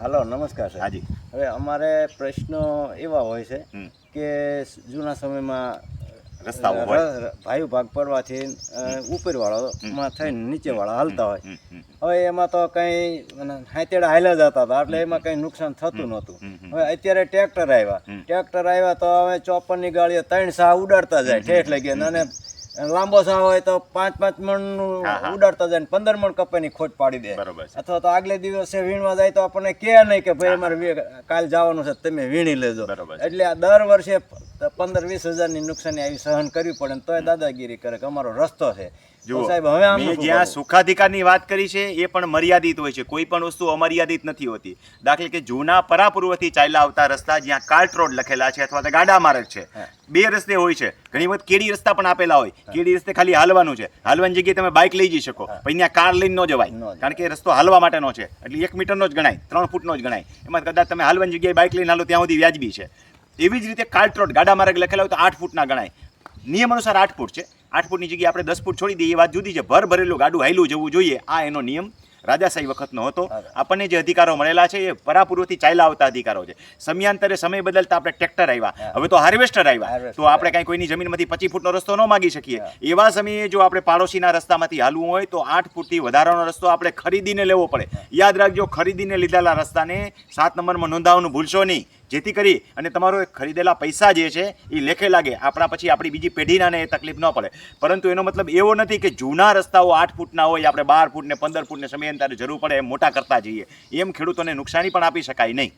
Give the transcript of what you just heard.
હાલો નમસ્કાર સર હાજી. હવે અમારે પ્રશ્નો એવા હોય છે કે જૂના સમયમાં રસ્તાઓ ભાઈ ભાગ પડવાથી ઉપરવાળામાં થઈને નીચેવાળા હાલતા હોય. હવે એમાં તો કંઈ હાથેડા હાલ્યા જતા હતા એટલે એમાં કંઈ નુકસાન થતું નહોતું. હવે અત્યારે ટ્રેક્ટર આવ્યા. ટ્રેક્ટર આવ્યા તો હવે ચોપનની ગાડીઓ ત્રણ સાહ ઉડાડતા જાય ઠેઠ લઈ ગયા અને લાંબો સાહ હોય તો પાંચ પાંચ હા. ઉડાડતા જાય પંદર મણ કપાઈની ખોટ પાડી દે. બરોબર અથવા તો આગલે દિવસે વીણવા જાય તો આપણને કે નહીં કે ભાઈ અમારે કાલે જવાનું છે તમે વીણી લેજો. એટલે આ દર વર્ષે પંદર વીસ હજારની નુકસાની આવી સહન કરવી પડે ને તોય દાદાગીરી કરે કે અમારો રસ્તો છે. જો સાહેબ હવે અમે જ્યાં સુખાધિકારની વાત કરી છે એ પણ મર્યાદિત હોય છે. કોઈ પણ વસ્તુ અમર્યાદિત નથી હોતી. દાખલે કે જૂના પરાપૂર્વથી ચાલ્યા આવતા રસ્તા જ્યાં કાર્ટ રોડ લખેલા છે અથવા તો ગાડા માર્ગ છે. બે રસ્તે હોય છે. ઘણી વખત કેડી રસ્તા પણ આપેલા હોય. કેડી રસ્તે ખાલી હાલવાનું છે. હાલવાની જગ્યાએ તમે બાઇક લઈ જઈ શકો. પછી ત્યાં કાર લઈને ન ન જવાય. જવાય. કારણ કે રસ્તો હાલવા માટેનો છે. એટલે એક મીટરનો જ ગણાય. ત્રણ ફૂટનો જ ગણાય. એમાં કદાચ તમે હાલવાની જગ્યાએ બાઇક લઈને હાલો ત્યાં સુધી વ્યાજબી છે. એવી જ રીતે કાલ્ટ્રોટ ગાડા માર્ગ લખેલા હોય તો આઠ ફૂટના ગણાય. નિયમ અનુસાર આઠ ફૂટ છે. આઠ ફૂટની જગ્યાએ આપણે દસ ફૂટ છોડી દઈએ. એ વાત જુદી છે. ભર ભરેલું ગાડું હાયલું જવું જોઈએ. આ એનો નિયમ રાજાશાહી વખતનો હતો. આપણને જે અધિકારો મળેલા છે એ પરાપૂર્વથી ચાલ્યા આવતા અધિકારો છે. સમયાંતરે સમય બદલતા આપણે ટ્રેક્ટર આવ્યા હવે તો હાર્વેસ્ટર આવ્યા તો આપણે કાંઈ કોઈની જમીનમાંથી પચીસ ફૂટનો રસ્તો ન માગી શકીએ. એવા સમયે જો આપણે પાડોશીના રસ્તામાંથી હાલવું હોય તો આઠ ફૂટથી વધારાનો રસ્તો આપણે ખરીદીને લેવો પડે. યાદ રાખજો ખરીદીને લીધેલા રસ્તાને સાત નંબરમાં નોંધાવવાનું ભૂલશો નહીં. જેથી કરી અને તમારો ખરીદેલા પૈસા જે છે, એ લેખે લાગે. આપણા પછી આપણી બીજી પેઢીનાને એ તકલીફ ન પડે. પરંતુ એનો મતલબ એવો નથી કે જૂના રસ્તાઓ આઠ ફૂટના હોય, આપણે બાર ફૂટ ને પંદર ફૂટને સમયાંતરે જરૂર પડે એમ મોટા કરતા જઈએ. એમ ખેડૂતોને નુકસાની પણ આપી શકાય નહીં.